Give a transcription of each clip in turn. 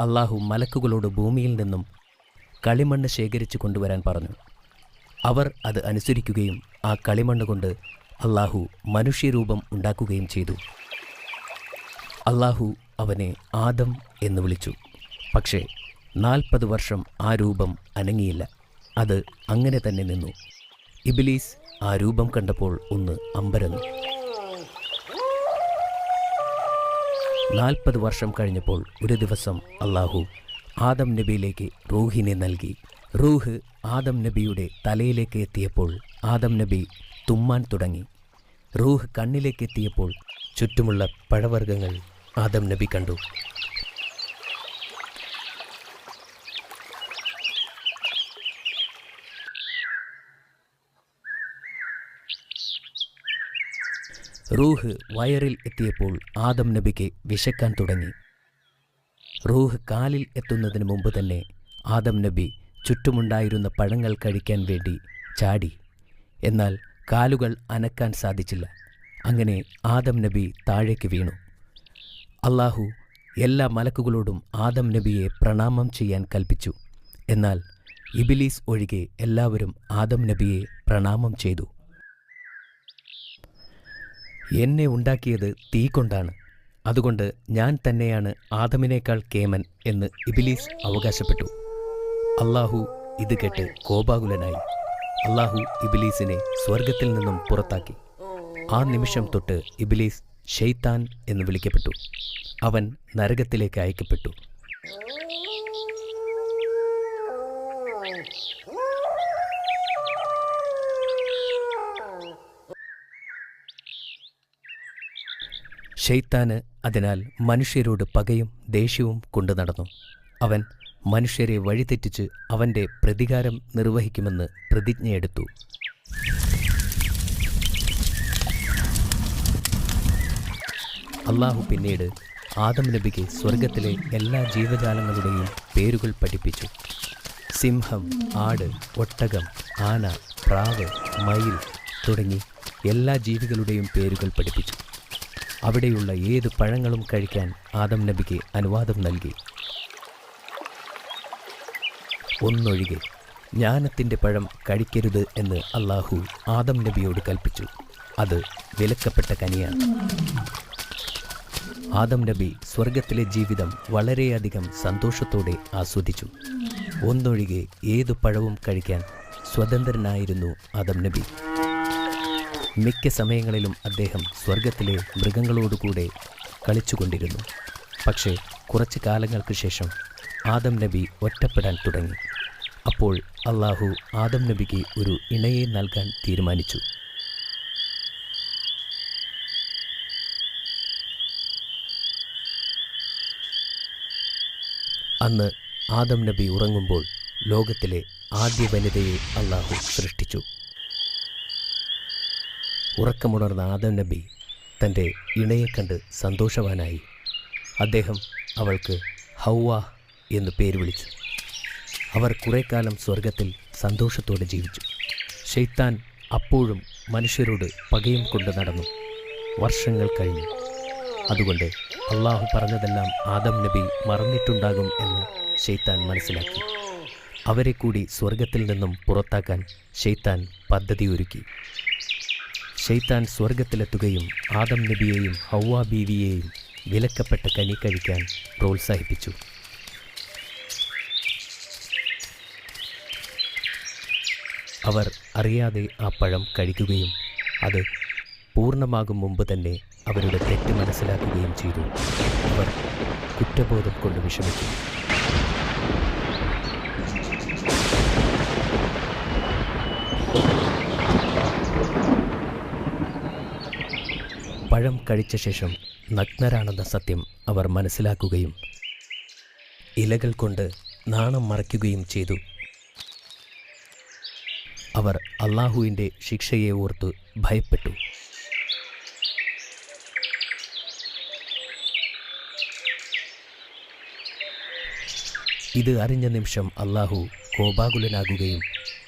അള്ളാഹു മലക്കുകളോട് ഭൂമിയിൽ നിന്നും കളിമണ്ണ് ശേഖരിച്ചു കൊണ്ടുവരാൻ പറഞ്ഞു. അവർ അത് അനുസരിക്കുകയും ആ കളിമണ്ണ് കൊണ്ട് അള്ളാഹു മനുഷ്യരൂപം ഉണ്ടാക്കുകയും ചെയ്തു. അള്ളാഹു അവനെ ആദം എന്ന് വിളിച്ചു. പക്ഷേ നാൽപ്പത് വർഷം ആ രൂപം അനങ്ങിയില്ല. അത് അങ്ങനെ തന്നെ നിന്നു. ഇബിലീസ് ആ രൂപം കണ്ടപ്പോൾ ഒന്ന് അമ്പരന്നു. നാൽപ്പത് വർഷം കഴിഞ്ഞപ്പോൾ ഒരു ദിവസം അള്ളാഹു ആദം നബിയിലേക്ക് റൂഹിനെ നൽകി. റൂഹ് ആദം നബിയുടെ തലയിലേക്ക് എത്തിയപ്പോൾ ആദം നബി തുമ്മാൻ തുടങ്ങി. റൂഹ് കണ്ണിലേക്ക് എത്തിയപ്പോൾ ചുറ്റുമുള്ള പഴവർഗങ്ങൾ ആദം നബി കണ്ടു. റൂഹ് വയറിൽ എത്തിയപ്പോൾ ആദം നബിക്ക് വിശക്കാൻ തുടങ്ങി. റൂഹ് കാലിൽ എത്തുന്നതിന് മുമ്പ് തന്നെ ആദം നബി ചുറ്റുമുണ്ടായിരുന്ന പഴങ്ങൾ കഴിക്കാൻ വേണ്ടി ചാടി. എന്നാൽ കാലുകൾ അനക്കാൻ സാധിച്ചില്ല. അങ്ങനെ ആദം നബി താഴേക്ക് വീണു. അള്ളാഹു എല്ലാ മലക്കുകളോടും ആദം നബിയെ പ്രണാമം ചെയ്യാൻ കൽപ്പിച്ചു. എന്നാൽ ഇബിലീസ് ഒഴികെ എല്ലാവരും ആദം നബിയെ പ്രണാമം ചെയ്തു. എന്നെ ഉണ്ടാക്കിയത് തീ കൊണ്ടാണ്. അതുകൊണ്ട് ഞാൻ തന്നെയാണ് ആദമിനേക്കാൾ കേമൻ എന്ന് ഇബിലീസ് അവകാശപ്പെട്ടു. അള്ളാഹു ഇത് കേട്ട് കോപാകുലനായി. അള്ളാഹു ഇബിലീസിനെ സ്വർഗത്തിൽ നിന്നും പുറത്താക്കി. ആ നിമിഷം തൊട്ട് ഇബിലീസ് ഷെയ്ത്താൻ എന്ന് വിളിക്കപ്പെട്ടു. അവൻ നരകത്തിലേക്ക് അയക്കപ്പെട്ടു. ഷെയ്ത്താന് അതിനാൽ മനുഷ്യരോട് പകയും ദേഷ്യവും കൊണ്ടു നടന്നു. അവൻ മനുഷ്യരെ വഴിതെറ്റിച്ച് അവന്റെ പ്രതികാരം നിർവഹിക്കുമെന്ന് പ്രതിജ്ഞയെടുത്തു. അള്ളാഹു പിന്നീട് ആദം നബിക്ക് സ്വർഗത്തിലെ എല്ലാ ജീവജാലങ്ങളുടെയും പേരുകൾ പഠിപ്പിച്ചു. സിംഹം ആട് ഒട്ടകം ആന പ്രാവ് മയിൽ തുടങ്ങി എല്ലാ ജീവികളുടെയും പേരുകൾ പഠിപ്പിച്ചു. അവിടെയുള്ള ഏത് പഴങ്ങളും കഴിക്കാൻ ആദം നബിക്ക് അനുവാദം നൽകി. ഒന്നൊഴികെ ജ്ഞാനത്തിന്റെ പഴം കഴിക്കരുത് എന്ന് അള്ളാഹു ആദം നബിയോട് കൽപ്പിച്ചു. അത് വിലക്കപ്പെട്ട കനിയാണ്. ആദം നബി സ്വർഗത്തിലെ ജീവിതം വളരെയധികം സന്തോഷത്തോടെ ആസ്വദിച്ചു. ഒന്നൊഴികെ ഏതു പഴവും കഴിക്കാൻ സ്വതന്ത്രനായിരുന്നു ആദം നബി. മിക്ക സമയങ്ങളിലും അദ്ദേഹം സ്വർഗത്തിലെ മൃഗങ്ങളോടുകൂടെ കളിച്ചുകൊണ്ടിരുന്നു. പക്ഷേ കുറച്ച് കാലങ്ങൾക്ക് ശേഷം ആദം നബി ഒറ്റപ്പെടാൻ തുടങ്ങി. അപ്പോൾ അള്ളാഹു ആദം നബിക്ക് ഒരു ഇണയെ നൽകാൻ തീരുമാനിച്ചു. അന്ന് ആദം നബി ഉറങ്ങുമ്പോൾ ലോകത്തിലെ ആദ്യ വനിതയെ അള്ളാഹു സൃഷ്ടിച്ചു. ഉറക്കമുണർന്ന ആദം നബി തന്റെ ഇണയെ കണ്ട് സന്തോഷവാനായി. അദ്ദേഹം അവൾക്ക് ഹൗവ എന്ന് പേര് വിളിച്ചു. അവർ കുറേ കാലം സ്വർഗത്തിൽ സന്തോഷത്തോടെ ജീവിച്ചു. ഷെയ്ത്താൻ അപ്പോഴും മനുഷ്യരോട് പകയും കൊണ്ട് നടന്നു. വർഷങ്ങൾ കഴിഞ്ഞു. അതുകൊണ്ട് അള്ളാഹു പറഞ്ഞതെല്ലാം ആദം നബി മറന്നിട്ടുണ്ടാകും എന്ന് ഷെയ്ത്താൻ മനസ്സിലാക്കി. അവരെ കൂടി സ്വർഗത്തിൽ നിന്നും പുറത്താക്കാൻ ഷെയ്ത്താൻ പദ്ധതി ഒരുക്കി ഷെയ്ത്താൻ സ്വർഗത്തിലെത്തുകയും ആദം നബിയെയും ഹൗവ ബീവിയെയും വിലക്കപ്പെട്ട കനി കഴിക്കാൻ പ്രോത്സാഹിപ്പിച്ചു. അവർ അറിയാതെ ആ പഴം കഴിക്കുകയും അത് പൂർണമാകും മുമ്പ് തന്നെ അവരുടെ തെറ്റ് മനസ്സിലാക്കുകയും ചെയ്തു. അവർ കുറ്റബോധം കൊണ്ട് വിഷമിച്ചു. പഴം കഴിച്ച ശേഷം നഗ്നരാണെന്ന സത്യം അവർ മനസ്സിലാക്കുകയും ഇലകൾ കൊണ്ട് നാണം മറയ്ക്കുകയും ചെയ്തു. അവർ അള്ളാഹുവിന്റെ ശിക്ഷയെ ഓർത്ത് ഭയപ്പെട്ടു. ഇത് അറിഞ്ഞ നിമിഷം അള്ളാഹു കോപാകുലനാകുകയും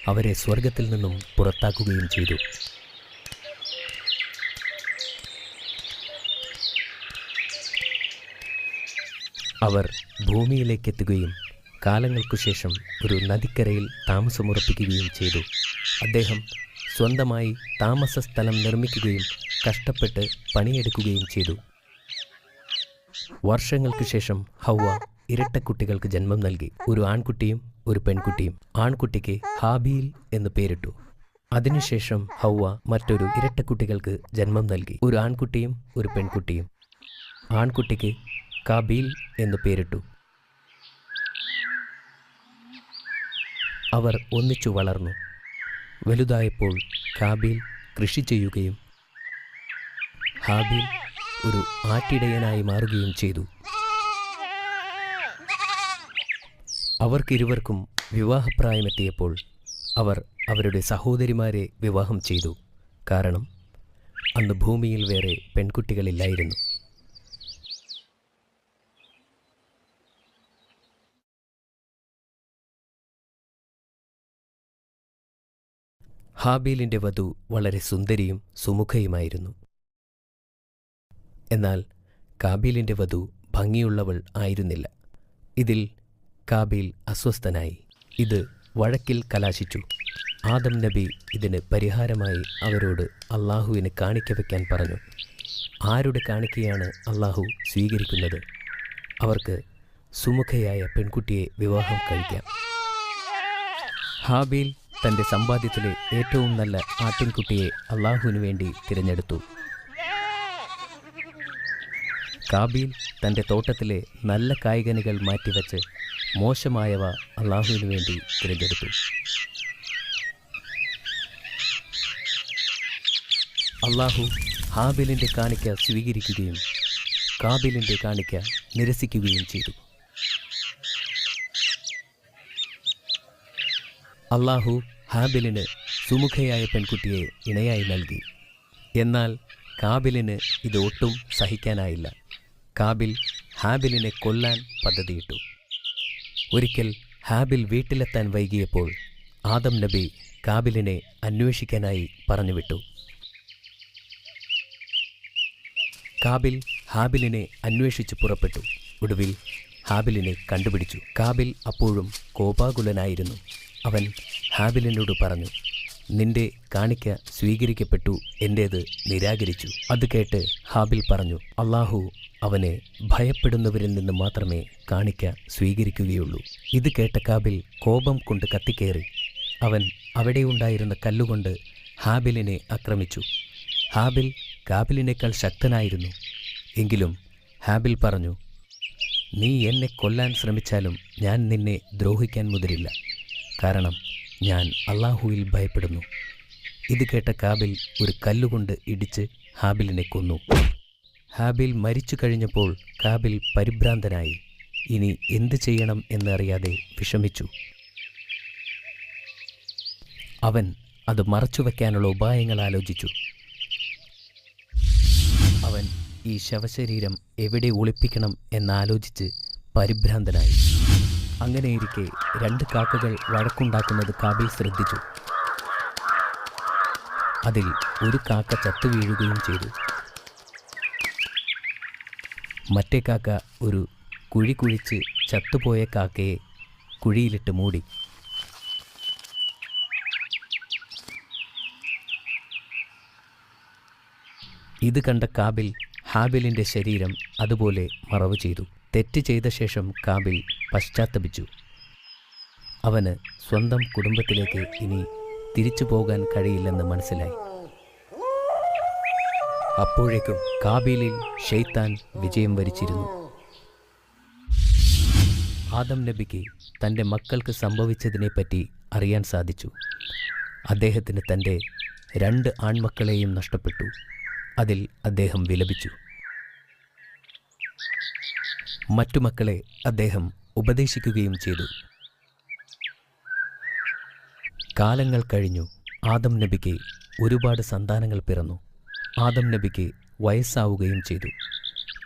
അവരെ സ്വർഗത്തിൽ നിന്നും പുറത്താക്കുകയും ചെയ്തു. അവർ ഭൂമിയിലേക്കെത്തുകയും കാലങ്ങൾക്കു ശേഷം ഒരു നദിക്കരയിൽ താമസമുറപ്പിക്കുകയും ചെയ്തു. അദ്ദേഹം സ്വന്തമായി താമസ സ്ഥലം നിർമ്മിക്കുകയും കഷ്ടപ്പെട്ട് പണിയെടുക്കുകയും ചെയ്തു. വർഷങ്ങൾക്ക് ശേഷം ഹൗവ ഇരട്ടക്കുട്ടികൾക്ക് ജന്മം നൽകി. ഒരു ആൺകുട്ടിയും ഒരു പെൺകുട്ടിയും. ആൺകുട്ടിക്ക് ഹാബീൽ എന്ന് പേരിട്ടു. അതിനുശേഷം ഹൗവ മറ്റൊരു ഇരട്ടക്കുട്ടികൾക്ക് ജന്മം നൽകി. ഒരു ആൺകുട്ടിയും ഒരു പെൺകുട്ടിയും. ആൺകുട്ടിക്ക് കാബീൽ എന്നു പേരിട്ടു. അവർ ഒന്നിച്ചു വളർന്നു. വലുതായപ്പോൾ കാബീൽ കൃഷി ചെയ്യുകയും ഹാബീൽ ഒരു ആട്ടിടയനായി മാറുകയും ചെയ്തു. അവർക്കിരുവർക്കും വിവാഹപ്രായമെത്തിയപ്പോൾ അവർ അവരുടെ സഹോദരിമാരെ വിവാഹം ചെയ്തു. കാരണം അന്ന് ഭൂമിയിൽ വേറെ പെൺകുട്ടികളില്ലായിരുന്നു. ഹാബീലിന്റെ വധു വളരെ സുന്ദരിയും സുമുഖയുമായിരുന്നു. എന്നാൽ കാബീലിന്റെ വധു ഭംഗിയുള്ളവൾ ആയിരുന്നില്ല. ഇതിൽ കാബീൽ അസ്വസ്ഥനായി. ഇത് വഴക്കിൽ കലാശിച്ചു. ആദം നബി ഇതിന് പരിഹാരമായി അവരോട് അള്ളാഹുവിന് കാണിക്ക വയ്ക്കാൻ പറഞ്ഞു. ആരുടെ കാണിക്കയാണ് അള്ളാഹു സ്വീകരിക്കുന്നത്? അവർക്ക് സുമുഖയായ പെൺകുട്ടിയെ വിവാഹം കഴിക്കാം. ഹാബീൽ തന്റെ സമ്പാദ്യത്തിലെ ഏറ്റവും നല്ല ആട്ടിൻകുട്ടിയെ അള്ളാഹുവിനു വേണ്ടി തിരഞ്ഞെടുത്തു. കാബീൽ തന്റെ തോട്ടത്തിലെ നല്ല കായികനികൾ മാറ്റിവെച്ച് മോശമായവ അള്ളാഹുവിനു വേണ്ടി തിരഞ്ഞെടുത്തു. അള്ളാഹു ഹാബിലിന്റെ കാണിക്ക സ്വീകരിക്കുകയും കാബിലിന്റെ കാണിക്ക നിരസിക്കുകയും ചെയ്തു. അള്ളാഹു ഹാബിലിന് സുമുഖയായ പെൺകുട്ടിയെ ഇണയായി നൽകി. എന്നാൽ കാബിലിന് ഇത് ഒട്ടും സഹിക്കാനായില്ല. കാബിൽ ഹാബിലിനെ കൊല്ലാൻ പദ്ധതിയിട്ടു. ഒരിക്കൽ ഹാബിൽ വീട്ടിലെത്താൻ വൈകിയപ്പോൾ ആദം നബി കാബിലിനെ അന്വേഷിക്കാനായി പറഞ്ഞുവിട്ടു. കാബിൽ ഹാബിലിനെ അന്വേഷിച്ചു പുറപ്പെട്ടു. ഒടുവിൽ ഹാബിലിനെ കണ്ടുപിടിച്ചു. കാബിൽ അപ്പോഴും കോപാകുലനായിരുന്നു. അവൻ ഹാബിലിനോട് പറഞ്ഞു നിന്റെ കാണിക്ക സ്വീകരിക്കപ്പെട്ടു എന്റേത് നിരാകരിച്ചു. അത് കേട്ട് ഹാബിൽ പറഞ്ഞു അള്ളാഹു അവനെ ഭയപ്പെടുന്നവരിൽ നിന്ന് മാത്രമേ കാണിക്ക സ്വീകരിക്കുകയുള്ളൂ. ഇത് കേട്ട കാബിൽ കോപം കൊണ്ട് കത്തിക്കേറി. അവൻ അവിടെയുണ്ടായിരുന്ന കല്ലുകൊണ്ട് ഹാബിലിനെ ആക്രമിച്ചു. ഹാബിൽ കാബിലിനേക്കാൾ ശക്തനായിരുന്നു. എങ്കിലും ഹാബിൽ പറഞ്ഞു നീ എന്നെ കൊല്ലാൻ ശ്രമിച്ചാലും ഞാൻ നിന്നെ ദ്രോഹിക്കാൻ മുതിരില്ല. കാരണം ഞാൻ അള്ളാഹുവിൽ ഭയപ്പെടുന്നു. ഇത് കേട്ട കാബിൽ ഒരു കല്ലുകൊണ്ട് ഇടിച്ച് ഹാബിലിനെ കൊന്നു. ഹാബിൽ മരിച്ചു കഴിഞ്ഞപ്പോൾ കാബിൽ പരിഭ്രാന്തനായി. ഇനി എന്തു ചെയ്യണം എന്നറിയാതെ വിഷമിച്ചു. അവൻ അത് മറച്ചുവെക്കാനുള്ള ഉപായങ്ങൾ ആലോചിച്ചു. അവൻ ഈ ശവശരീരം എവിടെ ഒളിപ്പിക്കണം എന്നാലോചിച്ച് പരിഭ്രാന്തനായി. അങ്ങനെയിരിക്കെ രണ്ട് കാക്കകൾ വഴക്കുണ്ടാക്കുന്നത് കാബിൽ ശ്രദ്ധിച്ചു. അതിൽ ഒരു കാക്ക ചത്തു വീഴുകയും ചെയ്തു. മറ്റേ കാക്ക ഒരു കുഴി കുഴിച്ച് ചത്തുപോയ കാക്കയെ കുഴിയിലിട്ട് മൂടി. ഇത് കണ്ട കാബിൽ ഹാബിലിന്റെ ശരീരം അതുപോലെ മറവ് ചെയ്തു. തെറ്റ് ചെയ്ത ശേഷം കാബിൽ പശ്ചാത്തപിച്ചു. അവന് സ്വന്തം കുടുംബത്തിലേക്ക് ഇനി തിരിച്ചു പോകാൻ കഴിയില്ലെന്ന് മനസ്സിലായി. അപ്പോഴേക്കും കാബീലിൽ ഷെയ്ത്താൻ വിജയം വരിച്ചിരുന്നു. ആദം നബിക്ക് തന്റെ മക്കൾക്ക് സംഭവിച്ചതിനെപ്പറ്റി അറിയാൻ സാധിച്ചു. അദ്ദേഹത്തിന് തന്റെ രണ്ട് ആൺമക്കളെയും നഷ്ടപ്പെട്ടു. അതിൽ അദ്ദേഹം വിലപിച്ചു. മറ്റു മക്കളെ അദ്ദേഹം ഉപദേശിക്കുകയും ചെയ്തു. കാലങ്ങൾ കഴിഞ്ഞു. ആദം നബിക്ക് ഒരുപാട് സന്താനങ്ങൾ പിറന്നു. ആദം നബിക്ക് വയസ്സാവുകയും ചെയ്തു.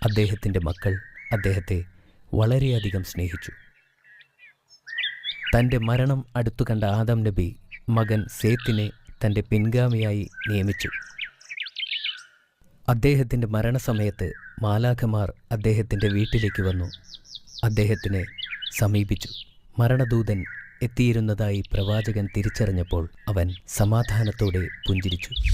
അദ്ദേഹത്തിന്റെ മക്കൾ അദ്ദേഹത്തെ വളരെയധികം സ്നേഹിച്ചു. തന്റെ മരണം അടുത്തു കണ്ട ആദം നബി മകൻ സേത്തിനെ തന്റെ പിൻഗാമിയായി നിയമിച്ചു. അദ്ദേഹത്തിന്റെ മരണസമയത്ത് മാലാഖമാർ അദ്ദേഹത്തിന്റെ വീട്ടിലേക്ക് വന്നു. അദ്ദേഹത്തിനെ സമീപിച്ചു. മരണദൂതൻ എത്തിയിരുന്നതായി പ്രവാചകൻ തിരിച്ചറിഞ്ഞപ്പോൾ അവൻ സമാധാനത്തോടെ പുഞ്ചിരിച്ചു.